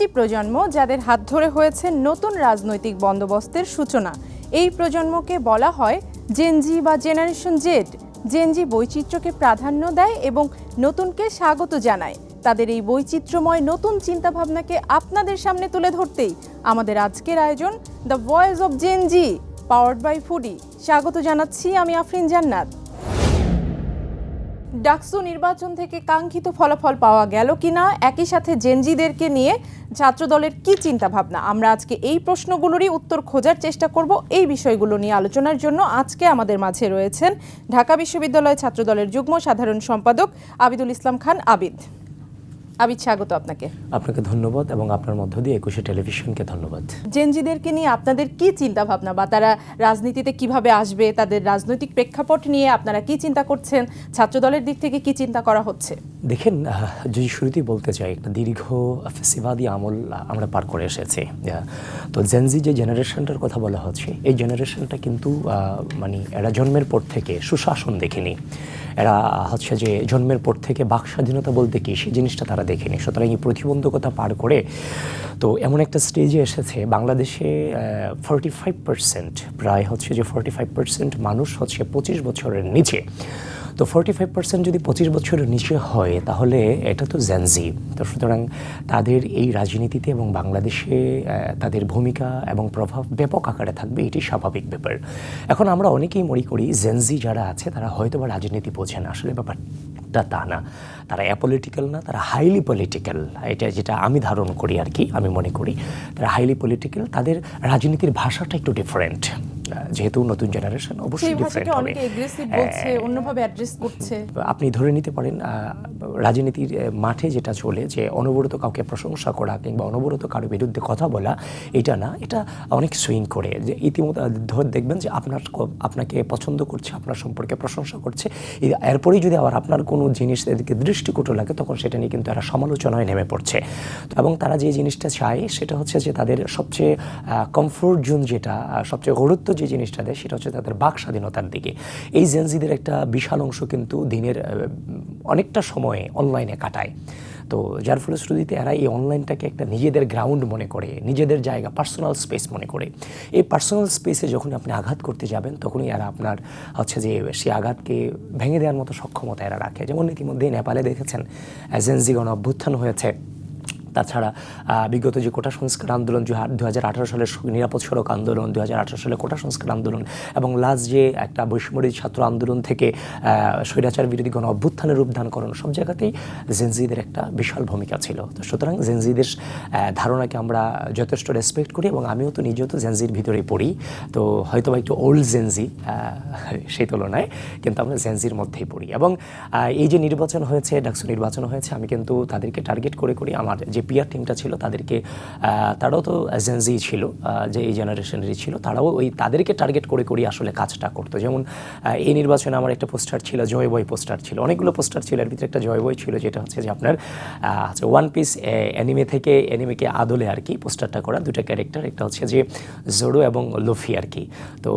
একটি প্রজন্ম যাদের হাত ধরে হয়েছে নতুন রাজনৈতিক বন্দোবস্তের সূচনা। এই প্রজন্মকে বলা হয় জেনজি বা জেনারেশন জেড জেনজি বৈচিত্র্যকে প্রাধান্য দেয় এবং নতুনকে স্বাগত জানায়। তাদের এই বৈচিত্র্যময় নতুন চিন্তাভাবনাকে আপনাদের সামনে তুলে ধরতেই আমাদের আজকের আয়োজন the voice of Gen Z powered by foodie স্বাগত জানাচ্ছি আমি আফরিন জান্নাত। ডাকসু নির্বাচন থেকে কাঙ্ক্ষিত ফলাফল পাওয়া গেল কিনা? একই সাথে জেনজিদেরকে নিয়ে ছাত্রদলের কি চিন্তা ভাবনা আমরা আজকে এই প্রশ্নগুলোরই উত্তর খোঁজার চেষ্টা করব এই বিষয়গুলো নিয়ে আলোচনার জন্য। আজকে আমাদের মাঝে রয়েছেন ঢাকা বিশ্ববিদ্যালয় ছাত্রদলের যুগ্ম সাধারণ সম্পাদক আবিদুল ইসলাম খান আবিদ। আবিদ স্বাগত আপনাকে। আপনাকে ধন্যবাদ এবং আপনার মধ্য দিয়ে একুশে টেলিভিশনকে ধন্যবাদ। জেনজিদেরকে নিয়ে আপনাদের কি চিন্তা ভাবনা বা তারা রাজনীতিতে কীভাবে আসবে তাদের রাজনৈতিক প্রেক্ষাপট নিয়ে আপনারা কি চিন্তা করছেন ছাত্রদলের দিক থেকে কি চিন্তা করা হচ্ছে? দেখেন যদি শুরুতেই বলতে চাই একটা দীর্ঘ ফেসিবাদী আমল আমরা পার করে এসেছি। তো জেনজি যে জেনারেশনটার কথা বলা হচ্ছে এই জেনারেশনটা কিন্তু মানে এরা জন্মের পর থেকে সুশাসন দেখেনি। এরা হচ্ছে যে জন্মের পর থেকে বাক স্বাধীনতা বলতে কি সেই জিনিসটা তারা দেখেনি। সুতরাং এই প্রতিবন্ধকতা পার করে তো এমন একটা স্টেজে এসেছে, বাংলাদেশে ফর্টি ফাইভ পার্সেন্ট প্রায় হচ্ছে যে ফর্টি ফাইভ পার্সেন্ট মানুষ হচ্ছে পঁচিশ বছরের নিচে। তো ফর্টি ফাইভ পার্সেন্ট যদি পঁচিশ বছরের নিচে হয়, তাহলে এটা তো জেনজি তো সুতরাং তাদের এই রাজনীতিতে এবং বাংলাদেশে তাদের ভূমিকা এবং প্রভাব ব্যাপক আকারে থাকবে, এটি স্বাভাবিক ব্যাপার। এখন আমরা অনেকেই মনে করি জেনজি যারা আছে, তারা হয়তো বা রাজনীতি বোঝে না। আসলে ব্যাপারটা তা না। তারা অ্যাপলিটিক্যাল না, তারা হাইলি পলিটিক্যাল এটা যেটা আমি ধারণ করি আর কি, আমি মনে করি। তারা হাইলি পলিটিক্যাল তাদের রাজনীতির ভাষাটা একটু ডিফারেন্ট যেহেতু নতুন জেনারেশন অবশ্যই ডিফারেন্ট হবে। বলছে অন্যভাবে অ্যাড্রেস করছে? আপনি ধরে নিতে পারেন রাজনীতির মাঠে যেটা চলে যে অনবরত কাউকে প্রশংসা করা কিংবা অনবরত কারও বিরুদ্ধে কথা বলা এটা না এটা অনেক সুইং করে। যে ইতিমধ্যে ধর দেখবেন যে আপনার আপনাকে পছন্দ করছে আপনার সম্পর্কে প্রশংসা করছে এরপরেই যদি আবার আপনার কোনো জিনিস এদিকে দৃষ্টিকটু লাগে তখন সেটা নিয়ে কিন্তু এরা সমালোচনায় নেমে পড়ছে। এবং তারা যে জিনিসটা চায় সেটা হচ্ছে যে তাদের সবচেয়ে কমফোর্ট জোন যেটা সবচেয়ে গুরুত্ব যে জিনিসটা দেয় সেটা হচ্ছে তাদের বাক স্বাধীনতার দিকে। এই জেনজিদের একটা বিশাল অংশ কিন্তু দিনের অনেকটা সময়ে অনলাইনে কাটায়। তো যার ফলশ্রুতিতে এরা এই অনলাইনটাকে একটা নিজেদের গ্রাউন্ড মনে করে, নিজেদের জায়গা পার্সোনাল স্পেস মনে করে। এই পার্সোনাল স্পেসে যখন আপনি আঘাত করতে যাবেন, তখনই এরা আপনার হচ্ছে যে সেই আঘাতকে ভেঙে দেওয়ার মতো সক্ষমতা এরা রাখে। যেমন ইতিমধ্যে নেপালে দেখেছেন এজেন্সিগণ অভ্যুত্থান হয়েছে। তাছাড়া বিগত যে কোটা সংস্কার আন্দোলন দু হাজার আঠারো সালের নিরাপদ সড়ক আন্দোলন দু আঠারো সালের কোটা সংস্কার আন্দোলন এবং লাস্ট যে একটা বৈষম্যী ছাত্র আন্দোলন থেকে স্বৈরাচার বিরোধী গণ অভ্যুত্থানের রূপ দান করানো সব জায়গাতেই জেনজিদের একটা বিশাল ভূমিকা ছিল। তো সুতরাং জেনজিদের ধারণাকে আমরা যথেষ্ট রেসপেক্ট করি এবং আমিও তো নিজেও তো জেনজির ভিতরেই পড়ি। তো হয়তো বা একটু ওল্ড জেনজি সেই তুলনায় কিন্তু আমরা জেনজির মধ্যেই পড়ি। এবং এই যে নির্বাচন হয়েছে, ডাকসু নির্বাচন হয়েছে, আমি কিন্তু তাদেরকে টার্গেট করে করি। আমার যে পিআর টিমটা ছিল তাদেরকে তারাও তো জেনজি ছিল যে এই জেনারেশনেরই ছিল, তারাও ওই তাদেরকে টার্গেট করে করি আসলে কাজটা করতো। যেমন এই নির্বাচনে আমার একটা পোস্টার ছিল জয় বয় পোস্টার ছিল। অনেকগুলো পোস্টার ছিল, এর ভিতরে একটা জয় বয় ছিল, যেটা হচ্ছে যে আপনার ওয়ান পিস অ্যানিমে থেকে অ্যানিমেকে আদলে আর কি পোস্টারটা করা দুটো ক্যারেক্টার একটা হচ্ছে যে জোরো এবং লফি আর কি। তো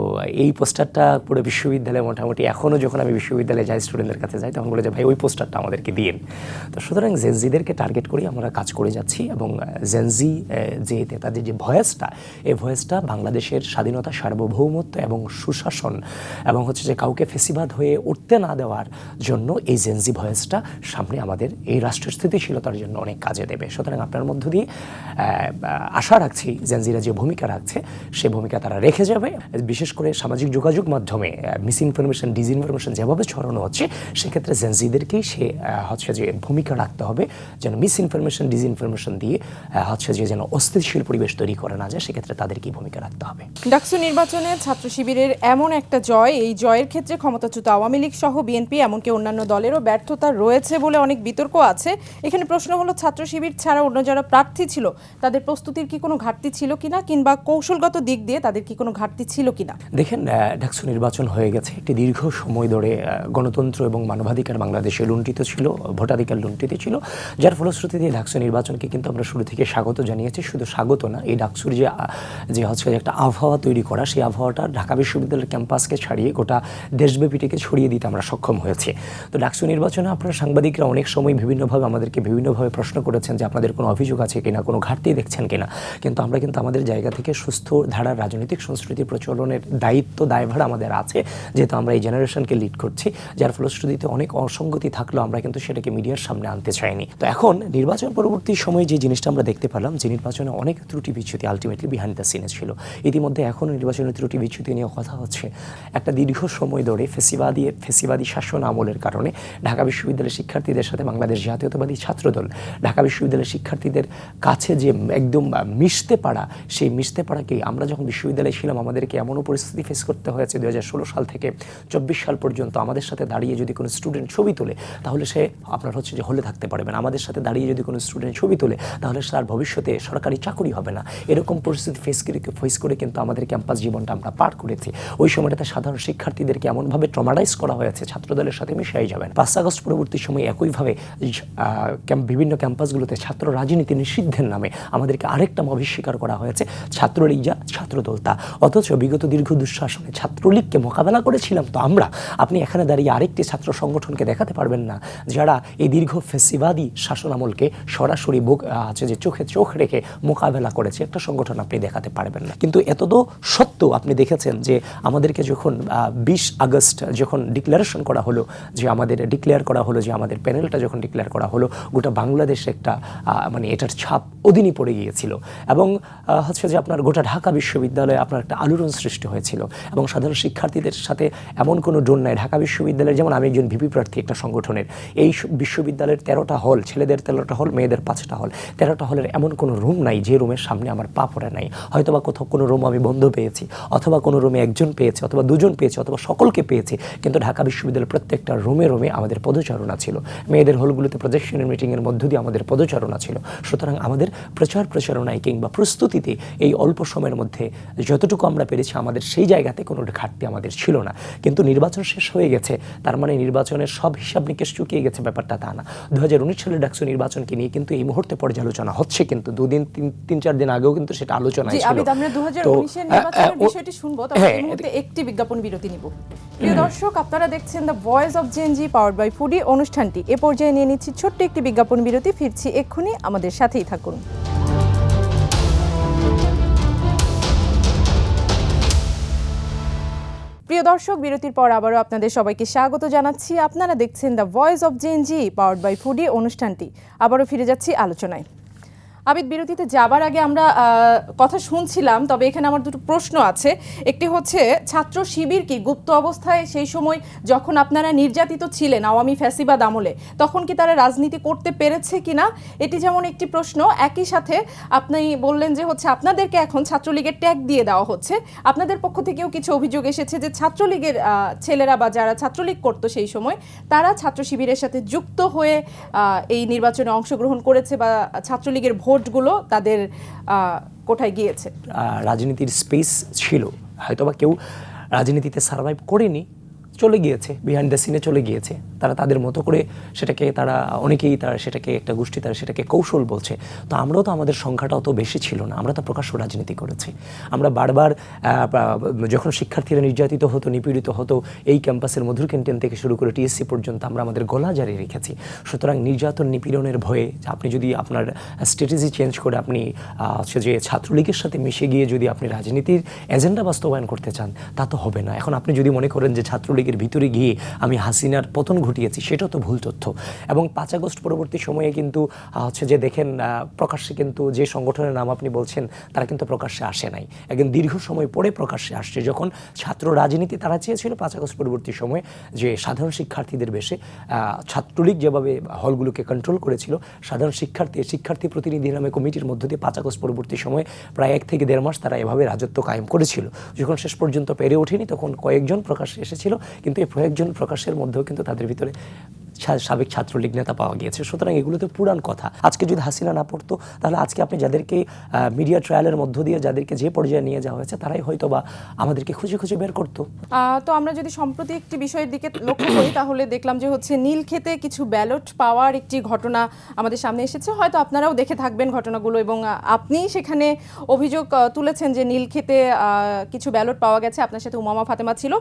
এই পোস্টারটা পুরো বিশ্ববিদ্যালয়ে মোটামুটি এখনও যখন আমি বিশ্ববিদ্যালয়ে যাই স্টুডেন্টদের কাছে যাই, তখন বলে যে, ভাই, ওই পোস্টারটা আমাদেরকে দিন তো সুতরাং জেনজিদেরকে টার্গেট করি আমরা কাজ করে যাচ্ছি এবং জেনজি যে তাদের যে ভয়েসটা, এই ভয়েসটা বাংলাদেশের স্বাধীনতা, সার্বভৌমত্ব এবং সুশাসন এবং হচ্ছে যে কাউকে ফেসিবাদ হয়ে উঠতে না দেওয়ার জন্য এই জেনজি ভয়েসটা সামনে আমাদের এই রাষ্ট্রের স্থিতিশীলতার জন্য অনেক কাজে দেবে। সুতরাং আপনার মধ্য দিয়ে আশা রাখছি জেনজিরা যে ভূমিকা রাখছে, সে ভূমিকা তারা রেখে যাবে। বিশেষ করে সামাজিক যোগাযোগ মাধ্যমে মিস ইনফরমেশন ডিসইনফরমেশন যেভাবে ছড়ানো হচ্ছে, সেক্ষেত্রে জেনজিদেরকেই সে হচ্ছে যে ভূমিকা রাখতে হবে, যেন মিস ইনফরমেশন ডিসইনফরমেশন দিয়ে হচ্ছে যে যেন অস্থিতিশীল পরিবেশ তৈরি করে না যায় সেক্ষেত্রে তাদের কি ভূমিকা রাখতে হবে? ডাকসু নির্বাচনে ছাত্র শিবিরের এমন একটা জয় এই জয়ের ক্ষেত্রে ক্ষমতাচ্যুত আওয়ামী লীগ সহ বিএনপি এমনকি অন্যান্য দলেরও ব্যর্থতা রয়েছে বলে অনেক বিতর্ক আছে। এখানে প্রশ্ন হলো ছাত্র শিবির ছাড়া অন্য যারা প্রার্থী ছিল তাদের প্রস্তুতির কি কোনো ঘাটতি ছিল কিনা কিংবা কৌশলগত দিক দিয়ে তাদের কি কোনো ঘাটতি ছিল কিনা? দেখেন ডাকসু নির্বাচন হয়ে গেছে। একটি দীর্ঘ সময় ধরে গণতন্ত্র এবং মানবাধিকার বাংলাদেশে লুণ্ঠিত ছিল ভোটাধিকার লুণ্ঠিত ছিল যার ফলশ্রুতিতে ডাকসু নির্বাচন নির্বাচনকে কিন্তু আমরা শুরু থেকে স্বাগত জানিয়েছি। শুধু স্বাগত না, এই ডাকসুর যে যে হচ্ছে একটা আবহাওয়া তৈরি করা, সেই আবহাওয়াটা ঢাকা বিশ্ববিদ্যালয়ের ক্যাম্পাসকে ছাড়িয়ে গোটা দেশব্যাপীটিকে ছড়িয়ে দিতে আমরা সক্ষম হয়েছি। তো ডাকসু নির্বাচনে আপনারা সাংবাদিকরা অনেক সময় বিভিন্নভাবে আমাদেরকে বিভিন্নভাবে প্রশ্ন করেছেন যে আপনাদের কোনো অভিযোগ আছে কিনা, কোনো ঘাটতি দেখছেন কিনা। কিন্তু আমরা কিন্তু আমাদের জায়গা থেকে সুস্থ ধারার রাজনৈতিক, সংস্কৃতি প্রচলনের দায়িত্ব, দায়ভার আমাদের আছে। যেহেতু আমরা এই জেনারেশনকে লিড করছি, যার ফলশ্রুতিতে অনেক অসঙ্গতি থাকলেও আমরা কিন্তু সেটাকে মিডিয়ার সামনে আনতে চাইনি। তো এখন নির্বাচন পরবর্তী সময়ে যে জিনিসটা আমরা দেখতে পেলাম, যে নির্বাচনে অনেক ত্রুটি বিচ্যুতি আলটিমেটলি বিহাইন্ড দ্য সিনে ছিল। ইতিমধ্যে এখন নির্বাচনের ত্রুটি বিচ্যুতি নিয়ে কথা হচ্ছে। একটা দীর্ঘ সময় ধরে ফেসিবাদী ফেসিবাদী শাসন আমলের কারণে ঢাকা বিশ্ববিদ্যালয়ের শিক্ষার্থীদের সাথে বাংলাদেশ জাতীয়তাবাদী ছাত্রদল, ঢাকা বিশ্ববিদ্যালয়ের শিক্ষার্থীদের কাছে যে একদম মিশতে পারা, সেই মিশতে পারাকে আমরা যখন বিশ্ববিদ্যালয়ে ছিলাম, আমাদেরকে এমনও পরিস্থিতি ফেস করতে হয়েছে দু হাজার ষোলো সাল থেকে চব্বিশ সাল পর্যন্ত আমাদের সাথে দাঁড়িয়ে যদি কোনো স্টুডেন্ট ছবি তোলে, তাহলে সে আপনার হচ্ছে যে হলে থাকতে পারবেন আমাদের সাথে দাঁড়িয়ে যদি কোনো স্টুডেন্ট ছবি তোলে, তাহলে তার ভবিষ্যতে সরকারি চাকরি হবে না। এরকম পরিস্থিতি ফেস করে ফেস করে কিন্তু আমাদের ক্যাম্পাস জীবনটা আমরা পার করেছি। ওই সময়টাতে সাধারণ শিক্ষার্থীদেরকে এমনভাবে ট্রমাডাইজ করা হয়েছে, ছাত্রদলের সাথে মিশাই যাবেন। পাঁচ আগস্ট পরবর্তী সময় একইভাবে বিভিন্ন ক্যাম্পাসগুলোতে ছাত্র রাজনীতি নিষিদ্ধের নামে আমাদেরকে আরেকটা মভি স্বীকার করা হয়েছে, ছাত্রলীগ যা ছাত্রদল তা। অথচ বিগত দীর্ঘ দুঃশাসনে ছাত্রলীগকে মোকাবেলা করেছিলাম তো আমরা। আপনি এখানে দাঁড়িয়ে আরেকটি ছাত্র সংগঠনকে দেখাতে পারবেন না, যারা এই দীর্ঘ ফেসিবাদী শাসন আমলকে সরাসরি বুক আছে যে চোখে চোখ রেখে মোকাবেলা করেছে, একটা সংগঠন আপনি দেখাতে পারবেন না। কিন্তু এতদ সত্য আপনি দেখেছেন যে আমাদেরকে যখন বিশ আগস্ট যখন ডিক্লারেশন করা হলো, যে আমাদের ডিক্লেয়ার করা হলো, যে আমাদের প্যানেলটা যখন ডিক্লেয়ার করা হলো, গোটা বাংলাদেশে একটা মানে এটার ছাপ অধীনই পড়ে গিয়েছিল। এবং হচ্ছে যে আপনার গোটা ঢাকা বিশ্ববিদ্যালয়ে আপনার একটা আলোড়ন সৃষ্টি হয়েছিল। এবং সাধারণ শিক্ষার্থীদের সাথে এমন কোনো ডোন নাই। ঢাকা বিশ্ববিদ্যালয়ের যেমন আমি একজন ভিপি প্রার্থী একটা সংগঠনের, এই বিশ্ববিদ্যালয়ের তেরোটা হল, ছেলেদের তেরোটা হল, মেয়েদের পাঁচটা হল তেরোটা হলের এমন কোনো রুম নাই যে রুমের সামনে আমার পা পড়ে নাই। হয়তোবা কোথাও কোনো রুম আমি বন্ধ পেয়েছি, অথবা কোনো রুমে একজন পেয়েছি, অথবা দুজন পেয়েছি, অথবা সকলকে পেয়েছি, কিন্তু ঢাকা বিশ্ববিদ্যালয়ের প্রত্যেকটা রুমে রুমে আমাদের পদচারণা ছিল। মেয়েদের হলগুলোতে প্রজেকশনের মিটিংয়ের মধ্য দিয়ে আমাদের পদচারণা ছিল। সুতরাং আমাদের প্রচার প্রচারণায় কিংবা প্রস্তুতিতে এই অল্প সময়ের মধ্যে যতটুকু আমরা পেরেছি, আমাদের সেই জায়গাতে কোনো ঘাটতি আমাদের ছিল না। কিন্তু নির্বাচন শেষ হয়ে গেছে, তার মানে নির্বাচনের সব হিসাব নিকেশ চুকিয়ে গেছে, ব্যাপারটা তা না। দু হাজার উনিশ সালের ডাকসু নির্বাচনকে নিয়ে কিন্তু এই মুহূর্তে পর্যালোচনা হচ্ছে কিন্তু দুদিন তিন তিন চার দিন আগেও কিন্তু সেটা আলোচনা ছিল। আমি আমরা দু হাজার তো, নির্বাচনের বিষয়টি শুনব তবে হ্যাঁ, একটি বিজ্ঞাপন বিরতি নিব। প্রিয় দর্শক আপনারা দেখছেন the voice of Gen Z power by foodie অনুষ্ঠানটি এ পর্যায়ে নিয়ে নিচ্ছি ছোট্ট একটি বিজ্ঞাপন বিরতি। ফিরছি এক্ষুনি আমাদের সাথেই থাকুন। প্রিয় দর্শক, বিরতির পর আবারও আপনাদের সবাইকে স্বাগত জানাচ্ছি। আপনারা দেখছেন the voice of Gen Z powered by foodie অনুষ্ঠানটি। আবারও ফিরে যাচ্ছি আলোচনায়। আবিদ বিরতিতে যাবার আগে আমরা কথা শুনছিলাম, তবে এখানে আমার দুটো প্রশ্ন আছে। একটি হচ্ছে, ছাত্র শিবির কি গুপ্ত অবস্থায় সেই সময় যখন আপনারা নির্যাতিত ছিলেন আওয়ামী ফ্যাসিবাদ আমলে, তখন কি তারা রাজনীতি করতে পেরেছে কিনা? এটি যেমন একটি প্রশ্ন, একই সাথে আপনি বললেন যে হচ্ছে আপনাদেরকে এখন ছাত্রলীগের ট্যাগ দিয়ে দেওয়া হচ্ছে। আপনাদের পক্ষ থেকেও কিছু অভিযোগ এসেছে যে ছাত্রলীগের ছেলেরা বা যারা ছাত্রলীগ করতো সেই সময়, তারা ছাত্র শিবিরের সাথে যুক্ত হয়ে এই নির্বাচনে অংশগ্রহণ করেছে বা ছাত্রলীগের ভোটগুলো তাদের কোথায় গিয়েছে। রাজনীতির স্পেস ছিল। হয়তোবা কেউ রাজনীতিতে সার্ভাইভ করেনি চলে গিয়েছে বিহাইন্ড দ্য সিনে চলে গিয়েছে। তারা তাদের মতো করে সেটাকে তারা, অনেকেই তারা সেটাকে, একটা গোষ্ঠী তারা সেটাকে কৌশল বলছে। তো আমরাও তো আমাদের সংখ্যাটা অত বেশি ছিল না, আমরা তো প্রকাশ্য রাজনীতি করেছি। আমরা বারবার যখন শিক্ষার্থীরা নির্যাতিত হতো, নিপীড়িত হতো, এই ক্যাম্পাসের মধুর ক্যান্টিন থেকে শুরু করে টিএসসি পর্যন্ত আমরা আমাদের গলা জারি রেখেছি। সুতরাং নির্যাতন, নিপীড়নের ভয়ে আপনি যদি আপনার স্ট্র্যাটেজি চেঞ্জ করে আপনি হচ্ছে যে ছাত্রলীগের সাথে মিশে গিয়ে যদি আপনি রাজনীতির এজেন্ডা বাস্তবায়ন করতে চান, তা তো হবে না। এখন আপনি যদি মনে করেন যে ছাত্রলীগের ভিতরে গিয়ে আমি হাসিনার পতন ঘটিয়েছি, সেটাও তো ভুল তথ্য। এবং পাঁচ আগস্ট পরবর্তী সময়ে কিন্তু হচ্ছে যে দেখেন প্রকাশ্যে কিন্তু যে সংগঠনের নাম আপনি বলছেন, তারা কিন্তু প্রকাশ্যে আসে নাই। একদম দীর্ঘ সময় পরে প্রকাশ্যে আসছে, যখন ছাত্র রাজনীতি তারা চেয়েছিল পাঁচ আগস্ট পরবর্তী সময়ে যে সাধারণ শিক্ষার্থীদের বেশে ছাত্রলীগ যেভাবে হলগুলোকে কন্ট্রোল করেছিল, সাধারণ শিক্ষার্থী শিক্ষার্থী প্রতিনিধি নামে কমিটির মধ্য দিয়ে পাঁচ আগস্ট পরবর্তী সময়ে প্রায় এক থেকে দেড় মাস তারা এভাবে রাজত্ব কায়েম করেছিল। যখন শেষ পর্যন্ত পেরে ওঠেনি, তখন কয়েকজন প্রকাশ্যে এসেছিল। কিন্তু এই কয়েকজন প্রকাশের মধ্যেও কিন্তু তাদের ভিতরে সাবেক ছাত্রলীগ নেতা পাওয়া গিয়েছে। সুতরাং এগুলো তো পুরান কথা। আজকে যদি হাসিনা না পড়তো, তাহলে আজকে আপনি যাদেরকে মিডিয়া ট্রায়ালের মধ্য দিয়ে যাদেরকে যে পর্যায়ে নিয়ে যাওয়া হয়েছে, তারাই হয়তো বা আমাদেরকে খুঁজে খুঁজে বের করতো। তো আমরা যদি সম্প্রতি একটি বিষয়ের দিকে লক্ষ্য করি, তাহলে দেখলাম যে হচ্ছে নীলক্ষেতে কিছু ব্যালট পাওয়ার একটি ঘটনা আমাদের সামনে এসেছে। হয়তো আপনারাও দেখে থাকবেন ঘটনাগুলো এবং আপনি সেখানে অভিযোগ তুলেছেন যে নীলক্ষেতে কিছু ব্যালট পাওয়া গেছে। আপনার সাথে উমামা ফাতেমা ছিল।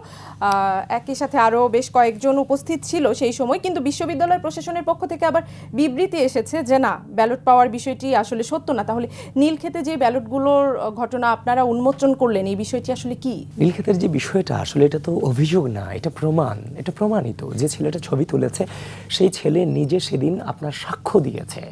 একই সাথে আরও বেশ কয়েকজন উপস্থিত ছিল সেই সময়, কিন্তু বিশ্ববিদ্যালয় প্রশাসনের পক্ষ থেকে আবার বিবৃতি এসেছে যে না, ব্যালট পাওয়ার বিষয়টি আসলে সত্য না। তাহলে নীলক্ষেতে যে ব্যালটগুলোর ঘটনা আপনারা উন্মোচন করলেন, এই বিষয়টি আসলে কি? নীলক্ষেতের যে বিষয়টা, আসলে এটা তো অভিযোগ না, এটা প্রমাণ, এটা প্রমাণিত। যে ছেলেটা ছবি তুলেছে, সেই ছেলে নিজে সেদিন আপনার সাক্ষ্য দিয়েছে।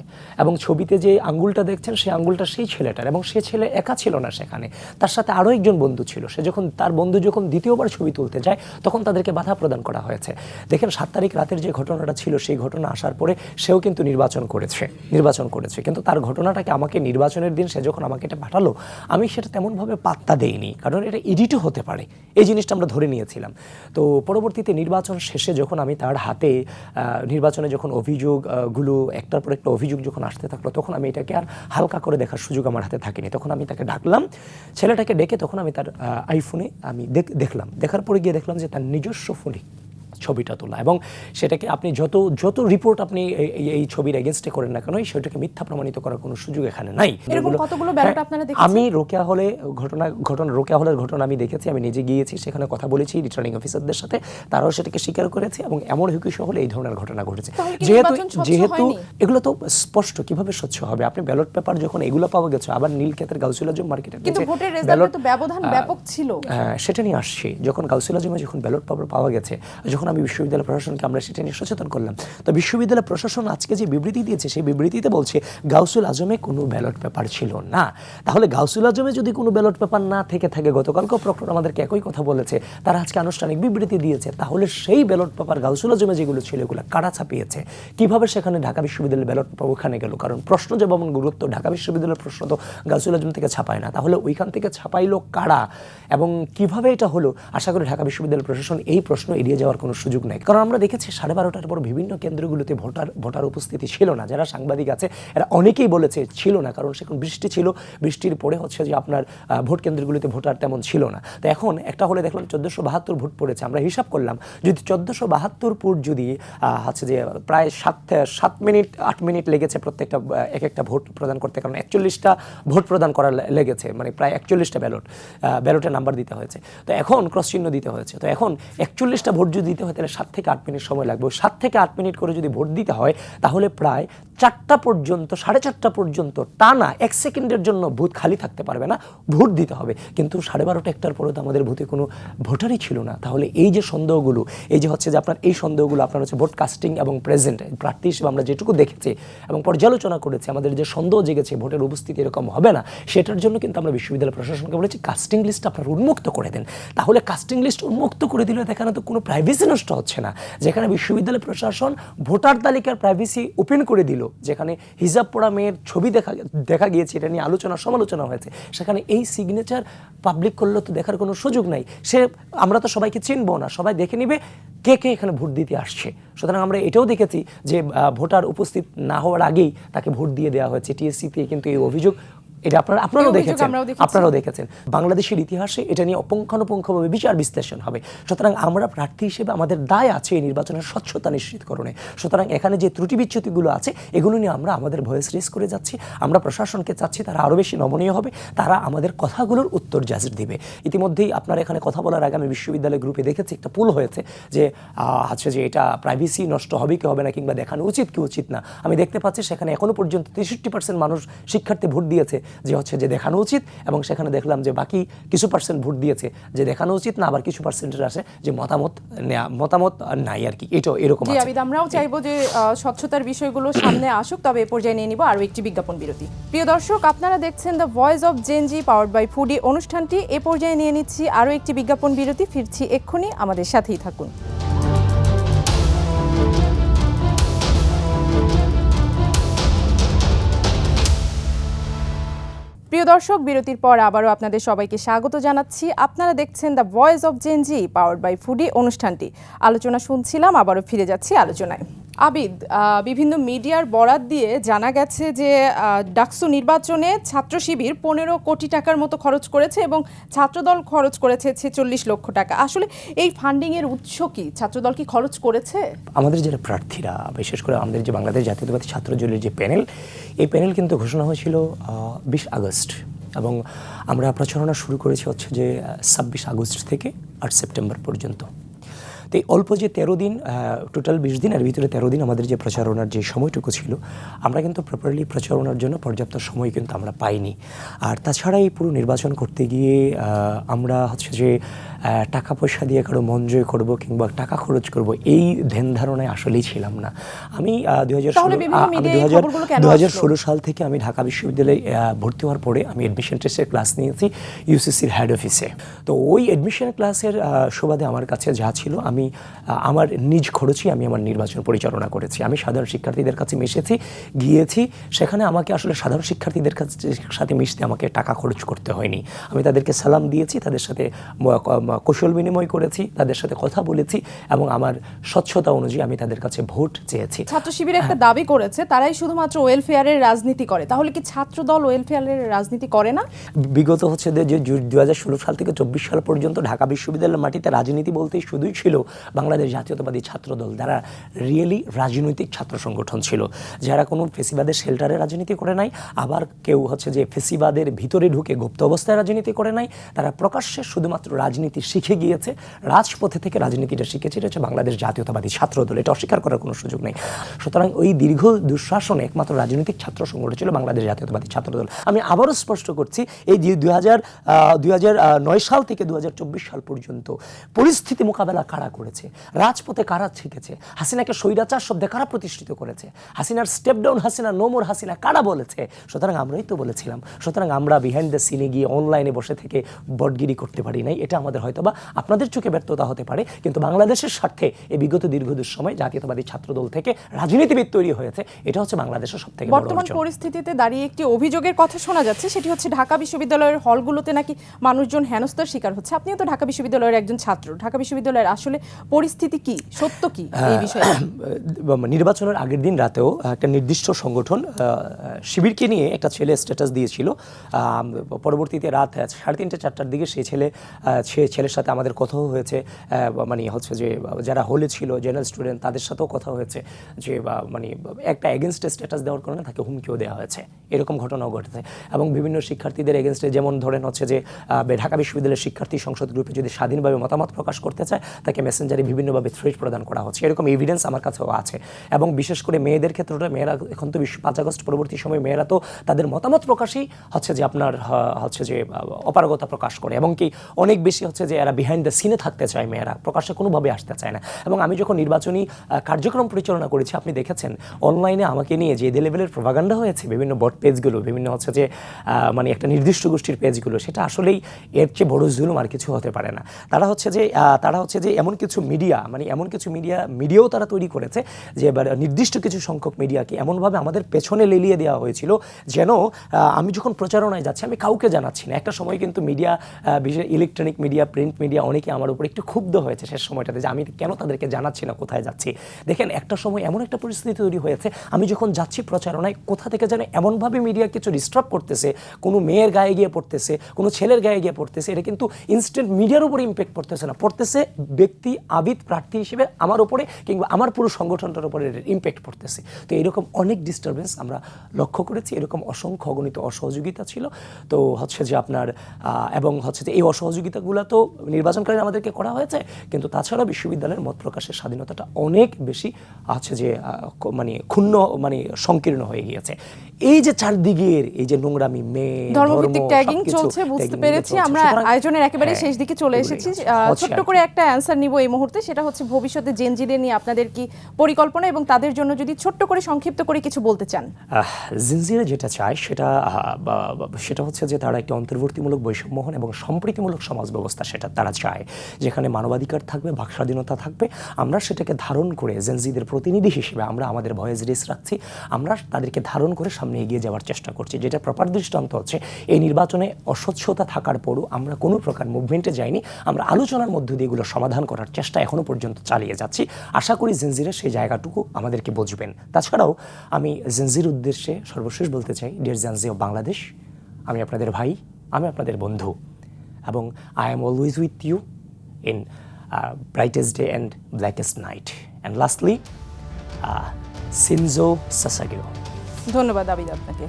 এবং ছবিতে যে আঙ্গুলটা দেখছেন, সেই আঙ্গুলটা সেই ছেলেটার, এবং সে ছেলে একা ছিল না সেখানে। তার সাথে আরও একজন বন্ধু ছিল। সে যখন, তার বন্ধু যখন দ্বিতীয়বার ছবি তুলতে যায়, তখন তাদেরকে বাধা প্রদান করা হয়েছে। দেখেন, সাত তারিখ রাতের যে ঘটনাটা ছিল, সেই ঘটনা আসার পরে সেও কিন্তু নির্বাচন করেছে নির্বাচন করেছে। কিন্তু তার ঘটনাটাকে আমাকে নির্বাচনের দিন সে যখন আমাকে এটা পাঠালো, আমি সেটা তেমনভাবে পাত্তা দেইনি, কারণ এটা এডিটও হতে পারে। এই জিনিসটা আমরা ধরে নিয়েছিলাম। তো পরবর্তীতে নির্বাচন শেষে যখন আমি তার হাতে নির্বাচনে যখন অভিযোগগুলো একটার পর একটা অভিযোগ যখন আসতে থাকল, তখন আমি এটাকে আর হালকা করে দেখার সুযোগ আমার হাতে থাকেনি। তখন আমি তাকে ডাকলাম, ছেলেটাকে ডেকে তখন আমি তার আইফোনে আমি দেখ- দেখলাম। দেখার পরে গিয়ে দেখলাম যে তার নিজস্ব ফোনে ছবিটা তোলা। এবং সেটাকে আপনি যত যত রিপোর্ট আপনি এই- ছবির এগেনস্টে করেন না কেন সেটাকে মিথ্যা প্রমাণিত করার কোনো সুযোগ এখানে নাই। হ্যাঁ? আমি রোকেয়া হলে ঘটনা ঘটনা রোকেয়া হলের ঘটনা আমি দেখেছি আমি নিজে গিয়েছি সেখানে কথা বলেছি রিটার্নিং অফিসারদের সাথে তারাও সেটাকে স্বীকার করেছে এবং এমন হুকি হলে এই ধরনের ঘটনা ঘটেছে। যেহেতু যেহেতু এগুলো তো স্পষ্ট কীভাবে স্বচ্ছ হবে? আপনি ব্যালট পেপার যখন এগুলো পাওয়া গেছে আবার নীলক্ষেতের গাউসুল আজম মার্কেটের কিন্তু ভোটের রেজাল্টে তো ব্যবধান ব্যাপক ছিল। হ্যাঁ, সেটা নিয়ে আসছি। যখন কাউসিল আজমে যখন ব্যালট পেপার পাওয়া গেছে যখন আমি বিশ্ববিদ্যালয় প্রশাসনকে আমরা সেটা নিয়ে সচেতন করলাম। তো বিশ্ববিদ্যালয় প্রশাসন আজকে যে বিবৃতি দিয়েছে, সেই বিবৃতিতে বলছে, গাউসুল আজমে কোনো ব্যালট পেপার ছিল না। তাহলে গাউসুল আজমে যদি কোনো ব্যালট পেপার না থেকে থাকে গতকালকে প্রক্টর আমাদেরকে একই কথা বলেছে, তারা আজকে আনুষ্ঠানিক বিবৃতি দিয়েছে। তাহলে সেই ব্যালট পেপার গাউসুল আজমে যেগুলো ছিল, এগুলো কারা ছাপিয়েছে? কীভাবে সেখানে ঢাকা বিশ্ববিদ্যালয়ের ব্যালট পেপার ওখানে গেল? কারণ প্রশ্ন যেমন গুরুত্ব ঢাকা বিশ্ববিদ্যালয়ের প্রশ্ন তো গাউসুল আজম থেকে ছাপায় না। তাহলে ওইখান থেকে ছাপাইলো কারা? এবং কীভাবে এটা হলো? আশা করি ঢাকা বিশ্ববিদ্যালয় প্রশাসন এই প্রশ্ন এড়িয়ে যাওয়ার কোনো সুযোগ নেই। কারণ আমরা দেখেছি সাড়ে বারোটার পর বিভিন্ন কেন্দ্রগুলোতে ভোটার ভোটার উপস্থিতি ছিল না। যারা সাংবাদিক আছে, এরা অনেকেই বলেছে ছিল না, কারণ সেখানে বৃষ্টি ছিল। বৃষ্টির পরে হচ্ছে যে আপনার ভোট কেন্দ্রগুলিতে ভোটার তেমন ছিল না। তো এখন একটা হলে দেখলাম চোদ্দোশো বাহাত্তর ভোট পড়েছে। আমরা হিসাব করলাম, যদি চোদ্দোশো বাহাত্তর ফুট যদি হচ্ছে যে প্রায় সাত সাত মিনিট, আট মিনিট লেগেছে প্রত্যেকটা এক একটা ভোট প্রদান করতে, কারণ একচল্লিশটা ভোট প্রদান করা লেগেছে। মানে প্রায় একচল্লিশটা ব্যালট ব্যালটের নাম্বার দিতে হয়েছে। তো এখন ক্রস চিহ্ন দিতে হয়েছে। তো এখন একচল্লিশটা ভোট যদি দিতে হয়, তাহলে সাত থেকে আট মিনিট সময় লাগবে। ওই সাত থেকে আট মিনিট করে যদি ভোট দিতে হয়, তাহলে প্রায় চারটা পর্যন্ত, সাড়ে চারটা পর্যন্ত টানা এক সেকেন্ডের জন্য বুথ খালি থাকতে পারবে না, ভোট দিতে হবে। কিন্তু সাড়ে বারোটা একটার পরে তো আমাদের বুথে কোনো ভোটারই ছিল না। তাহলে এই যে সন্দেহগুলো, এই যে হচ্ছে যে আপনার, এই সন্দেহগুলো আপনার হচ্ছে ভোট কাস্টিং এবং প্রেজেন্ট, প্রার্থী হিসেবে আমরা যেটুকু দেখেছি এবং পর্যালোচনা করেছি, আমাদের যে সন্দেহ জেগেছে ভোটের উপস্থিতি এরকম হবে না, সেটার জন্য কিন্তু আমরা বিশ্ববিদ্যালয় প্রশাসনকে বলেছি, কাস্টিং লিস্ট আপনার উন্মুক্ত করে দেন। তাহলে কাস্টিং লিস্ট উন্মুক্ত করে দিলে দেখানো তো কোনো প্রাইভেসি নষ্ট হচ্ছে না। যেখানে বিশ্ববিদ্যালয় প্রশাসন ভোটার তালিকার প্রাইভেসি ওপেন করে দিল, যেখানে হিজাব পড়া মেয়ের ছবি দেখা দেখা গিয়েছে, এটা নিয়ে আলোচনা, সমালোচনা হয়েছে। সেখানে এই সিগনেচার পাবলিক করলে তো দেখার কোনো সুযোগ নাই। সে, আমরা তো সবাইকে চিনবো না, সবাই দেখে নিবে কে কে এখানে ভোট দিতে আসছে। সুতরাং আমরা এটাও দেখেছি যে ভোটার উপস্থিত না হওয়ার আগেই তাকে ভোট দিয়ে দেওয়া হয়েছে। টিএসসিতে কিন্তু এই অভিযোগ এটা আপনারা আপনারাও দেখেছেন। আপনারাও দেখেছেন। বাংলাদেশের ইতিহাসে এটা নিয়ে অপুঙ্খানুপুঙ্খভাবে বিচার বিশ্লেষণ হবে। সুতরাং আমরা প্রার্থী হিসেবে আমাদের দায় আছে এই নির্বাচনের স্বচ্ছতা নিশ্চিতকরণে সুতরাং এখানে যে ত্রুটি বিচ্যুতিগুলো আছে এগুলো নিয়ে আমরা আমাদের ভয়েস রেস করে যাচ্ছি। আমরা প্রশাসনকে চাচ্ছি তারা আরও বেশি নমনীয় হবে। তারা আমাদের কথাগুলোর উত্তর জাজির দিবে। ইতিমধ্যেই আপনার এখানে কথা বলার আগে আমি বিশ্ববিদ্যালয় গ্রুপে দেখেছি একটা পুল হয়েছে যে হচ্ছে যে এটা প্রাইভেসি নষ্ট হবে কি হবে না কিংবা দেখানো উচিত কি উচিত না। আমি দেখতে পাচ্ছি সেখানে এখনও পর্যন্ত তেষট্টি পার্সেন্ট মানুষ শিক্ষার্থী ভোট দিয়েছে। যে হচ্ছে যে দেখানো উচিত এবং সেখানে দেখলাম যে বাকি কিছু পার্সেন্ট ভোট দিয়েছে যে দেখানো উচিত না আবার কিছু পার্সেন্টের আছে যে মতামত মতামত নাই আর কি। এটাও এরকম আমরাও চাইব যে স্বচ্ছতার বিষয়গুলো সামনে আসুক তবে এ পর্যায়ে নিয়ে নিব আরও একটি বিজ্ঞাপন বিরতি। প্রিয় দর্শক আপনারা দেখছেন the voice of Gen Z powered by foodie অনুষ্ঠানটি। এ পর্যায়ে নিয়ে নিচ্ছি আরও একটি বিজ্ঞাপন বিরতি। ফিরছি এক্ষুনি আমাদের সাথেই থাকুন। দর্শক, বিরতির পর আবারও আপনাদের সবাইকে স্বাগত জানাচ্ছি। আপনারা দেখছেন the voice of Gen Z powered by foodie অনুষ্ঠানটি। আলোচনা শুনছিলাম, আবারও ফিরে যাচ্ছি আলোচনায়। আবিদ বিভিন্ন মিডিয়ার বরাত দিয়ে জানা গেছে যে ডাকসু নির্বাচনে ছাত্র শিবির পনেরো কোটি টাকার মতো খরচ করেছে এবং ছাত্রদল খরচ করেছে ছেচল্লিশ লক্ষ টাকা। আসলে এই ফান্ডিং এর উৎস কি? ছাত্রদল কি খরচ করেছে? আমাদের যারা প্রার্থীরা, বিশেষ করে আমাদের যে বাংলাদেশ জাতীয়তাবাদী ছাত্র দলের যে প্যানেল, এই প্যানেল কিন্তু ঘোষণা হয়েছিল বিশ আগস্ট। এবং আমরা প্রচারণা শুরু করেছি হচ্ছে যে ছাব্বিশ আগস্ট থেকে আট সেপ্টেম্বর পর্যন্ত। তো এই অল্প যে তেরো দিন টোটাল বিশ দিনের ভিতরে তেরো দিন আমাদের যে প্রচারণার যে সময়টুকু ছিল, আমরা কিন্তু প্রপারলি প্রচারণার জন্য পর্যাপ্ত সময় কিন্তু আমরা পাইনি। আর তাছাড়া এই পুরো নির্বাচন করতে গিয়ে আমরা হচ্ছে যে টাকা পয়সা দিয়ে কারও মন জয় করব কিংবা টাকা খরচ করব এই ধ্যান ধারণায় আসলেই ছিলাম না। আমি দু হাজার কেন আসলো? ষোলো সাল থেকে আমি ঢাকা বিশ্ববিদ্যালয়ে ভর্তি হওয়ার পরে আমি অ্যাডমিশন টেস্টের ক্লাস নিয়েছি ইউসিসির হেড অফিসে তো ওই অ্যাডমিশন ক্লাসের সুবাদে আমার কাছে যা ছিল আমি আমার নিজ খরচই আমি আমার নির্বাচন পরিচালনা করেছি। আমি সাধারণ শিক্ষার্থীদের কাছে মিশেছি গিয়েছি সেখানে আমাকে আসলে সাধারণ শিক্ষার্থীদের কাছে সাথে মিশতে আমাকে টাকা খরচ করতে হয়নি। আমি তাদেরকে সালাম দিয়েছি তাদের সাথে কৌশল বিনিময় করেছি তাদের সাথে কথা বলেছি এবং আমার স্বচ্ছতা অনুযায়ী আমি তাদের কাছে ভোট চেয়েছি। ছাত্র শিবির একটা দাবি করেছে তারাই শুধুমাত্র ওয়েলফেয়ারের রাজনীতি করে। তাহলে কি ছাত্র দল ওয়েলফেয়ারের রাজনীতি করে না? বিগত হচ্ছে যে দু হাজার ষোলো সাল থেকে চব্বিশ সাল পর্যন্ত ঢাকা বিশ্ববিদ্যালয়ের মাটিতে রাজনীতি বলতেই শুধুই ছিল বাংলাদেশ জাতীয়তাবাদী ছাত্রদল। যারা রিয়েলি রাজনৈতিক ছাত্র সংগঠন ছিল যারা কোনো ফেসিবাদের শেল্টারে রাজনীতি করে নাই আবার কেউ হচ্ছে যে ফেসিবাদের ভিতরে ঢুকে গুপ্ত অবস্থায় রাজনীতি করে নাই তারা প্রকাশ্যে শুধুমাত্র রাজনীতি শিখে গিয়েছে, রাজপথে থেকে রাজনীতিটা শিখেছে, এটা হচ্ছে বাংলাদেশ জাতীয়তাবাদী ছাত্রদল এটা অস্বীকার করার কোনো সুযোগ নেই। সুতরাং ওই দীর্ঘ দুঃশাসনে একমাত্র রাজনৈতিক ছাত্র সংগঠন ছিল বাংলাদেশ জাতীয়তাবাদী ছাত্রদল আমি আবারও স্পষ্ট করছি, এই দুই হাজার নয় সাল থেকে দু সাল পর্যন্ত পরিস্থিতি মোকাবেলা কারা করেছে, রাজপথে কারা শিখেছে, হাসিনাকে স্বৈরাচার শব্দে কারা প্রতিষ্ঠিত করেছে, হাসিনার স্টেপ ডাউন হাসিনা নোমর হাসিনা কারা বলেছে? সুতরাং আমরাই তো বলেছিলাম, সুতরাং আমরা বিহাইন্ড দ্য সিনে গিয়ে অনলাইনে বসে থেকে বটগিরি করতে পারি নাই, এটা আমাদের হয়তোবা আপনাদের চোখে ব্যর্থতা হতে পারে কিন্তু বাংলাদেশের স্বার্থে এই বিগত দীর্ঘ সময় জাতীয়তাবাদী ছাত্রদল থেকে রাজনীতিবিদ তৈরি হয়েছে। এটা হচ্ছে বাংলাদেশের সব থেকে বর্তমান পরিস্থিতিতে দাঁড়িয়ে একটি অভিযোগের কথা শোনা যাচ্ছে সেটি হচ্ছে ঢাকা বিশ্ববিদ্যালয়ের হলগুলোতে নাকি মানুষজন হেনস্থার শিকার হচ্ছে। আপনিও তো ঢাকা বিশ্ববিদ্যালয়ের একজন ছাত্র। ঢাকা বিশ্ববিদ্যালয়ের আসলে পরিস্থিতি কি? সত্য কি এই বিষয়ে? নির্বাচনের আগের দিন রাতেও একটা নির্দিষ্ট সংগঠন শিবিরকে নিয়ে একটা ছেলে স্ট্যাটাস দিয়েছিল। পরবর্তীতে রাত সাড়ে তিনটে চারটার দিকে সেই ছেলে ছেলের সাথে আমাদের কথাও হয়েছে মানে হচ্ছে যে, যারা হলে ছিল জেনারেল স্টুডেন্ট তাদের সাথেও কথা হয়েছে যে মানে একটা এগেনস্টে স্ট্যাটাস দেওয়ার কারণে তাকে হুমকিও দেওয়া হয়েছে। এরকম ঘটনাও ঘটেছে। এবং বিভিন্ন শিক্ষার্থীদের এগেনস্টে যেমন ধরেন হচ্ছে যে ঢাকা বিশ্ববিদ্যালয়ের শিক্ষার্থী সংসদ গ্রুপে যদি স্বাধীনভাবে মতামত প্রকাশ করতে চায়, তাকে মেসেঞ্জারে বিভিন্নভাবে থ্রেট প্রদান করা হচ্ছে। এরকম এভিডেন্স আমার কাছেও আছে। এবং বিশেষ করে মেয়েদের ক্ষেত্রে মেয়েরা এখন তো বিশ্ব, পাঁচ আগস্ট পরবর্তী সময় মেয়েরা তো তাদের মতামত প্রকাশই হচ্ছে যে আপনার, হচ্ছে যে অপারগতা প্রকাশ করে। এবং কি অনেক বেশি হচ্ছে যে এরা বিহাইন্ড দ্য সিনে থাকতে চায় মেয়েরা, প্রকাশ্যে কোনোভাবে আসতে চায় না। এবং আমি যখন নির্বাচনী কার্যক্রম পরিচালনা করেছি, আপনি দেখেছেন অনলাইনে আমাকে নিয়ে যে লেভেলের প্রভাগান্ডা হয়েছে, বিভিন্ন বট পেজগুলো বিভিন্ন হচ্ছে যে মানে একটা নির্দিষ্ট গোষ্ঠীর পেজগুলো সেটা আসলেই এর চেয়ে বড় জুলুম আর কিছু হতে পারে না। তারা হচ্ছে যে তারা হচ্ছে যে এমন কিছু মিডিয়া মানে এমন কিছু মিডিয়া মিডিয়াও তারা তৈরি করেছে যে, এবার নির্দিষ্ট কিছু সংখ্যক মিডিয়াকে এমনভাবে আমাদের পেছনে লেলিয়ে দেওয়া হয়েছিল যেন আমি যখন প্রচারণায় যাচ্ছি, আমি কাউকে জানাচ্ছি না। একটা সময় কিন্তু মিডিয়া বিশেষ ইলেকট্রনিক মিডিয়া প্রিন্ট মিডিয়া অনেকে আমার উপর একটু ক্ষুব্ধ হয়েছে শেষ সময়টাতে যে আমি কেন তাদেরকে জানাচ্ছি না, কোথায় যাচ্ছি? দেখেন, একটা সময় এমন একটা পরিস্থিতি তৈরি হয়েছে, আমি যখন যাচ্ছি প্রচারণায়, কোথা থেকে যেন এমনভাবে মিডিয়া কিছু ডিস্টার্ব করতেছে, কোনো মেয়ের গায়ে গিয়ে পড়তেছে, কোনো ছেলের গায়ে গিয়ে পড়তেছে, এটা কিন্তু ইনস্ট্যান্ট মিডিয়ার উপরে ইম্প্যাক্ট পড়তেছে না। পড়তেছে ব্যক্তি, আবিদ, প্রার্থী হিসেবে আমার উপরে কিংবা আমার পুরো সংগঠনটার উপরে ইম্প্যাক্ট পড়তেছে। তো এরকম অনেক ডিস্টারবেন্স আমরা লক্ষ্য করেছি, এরকম অসংখ্য অগণিত অসহযোগিতা ছিল। তো হচ্ছে যে আপনার এবং হচ্ছে যে এই অসহযোগিতাগুলো তো নির্বাচনকালীন আমাদেরকে করা হয়েছে, কিন্তু তাছাড়া বিশ্ববিদ্যালয়ের মত প্রকাশের স্বাধীনতাটা অনেক বেশি আছে যে মানে ক্ষুণ্ণ মানে সংকীর্ণ হয়ে গিয়েছে। এই যে চারদিকের এই যে নোংরামি মেয়ে ধর্মভিত্তিক ট্যাগিং চলছে বুঝতে পেরেছি। আমরা আয়োজনের একেবারে হ্যাঁ, শেষ দিকে চলে এসেছি। ছোট্ট করে একটা অ্যান্সার নিব এই মুহূর্তে সেটা হচ্ছে ভবিষ্যতে জেনজিদের নিয়ে আপনাদের কি পরিকল্পনা এবং তাদের জন্য যদি ছোট্ট করে সংক্ষিপ্ত করে কিছু বলতে চান? জিনজিরা যেটা চায় সেটা সেটা হচ্ছে যে তারা একটি অন্তর্বর্তীমূলক বৈষম্যহন এবং সম্প্রীতিমূলক সমাজ ব্যবস্থা সেটা তারা চায় যেখানে মানবাধিকার থাকবে বাক স্বাধীনতা থাকবে। আমরা সেটাকে ধারণ করে জেনজিদের প্রতিনিধি হিসেবে আমরা আমাদের ভয়েস রেস রাখছি। আমরা তাদেরকে ধারণ করে সামনে এগিয়ে যাওয়ার চেষ্টা করছি। যেটা প্রপার দৃষ্টান্ত হচ্ছে, এই নির্বাচনে অস্বচ্ছতা থাকার পরও আমরা কোনো প্রকার মুভমেন্টে যাইনি। আমরা আলোচনার মধ্য দিয়ে এগুলো সমাধান করার চেষ্টা এখনও পর্যন্ত চালিয়ে যাচ্ছি। আশা করি জেনজিরা সেই জায়গাটুকু আমাদেরকে বুঝবেন। তাছাড়াও আমি জেনজির উদ্দেশ্যে সর্বশেষ বলতে চাই ডিয়ার জেনজি অফ বাংলাদেশ আমি আপনাদের ভাই, আমি আপনাদের বন্ধু এবং I am always with you in brightest day and blackest night and lastly Shinzo সাসাগিও ধন্যবাদ আবিদ আপনাকে।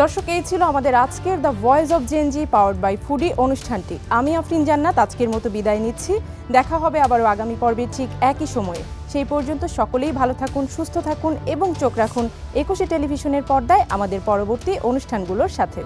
দর্শক, এই ছিল আমাদের আজকের the voice of Gen Z powered by foodie অনুষ্ঠানটি। আমি আফরিন জান্নাত, আজকের মতো বিদায় নিচ্ছি। দেখা হবে আবারও আগামী পর্বে ঠিক একই সময়ে। সেই পর্যন্ত সকলেই ভালো থাকুন, সুস্থ থাকুন এবং চোখ রাখুন একুশে টেলিভিশনের পর্দায় আমাদের পরবর্তী অনুষ্ঠানগুলোর সাথে।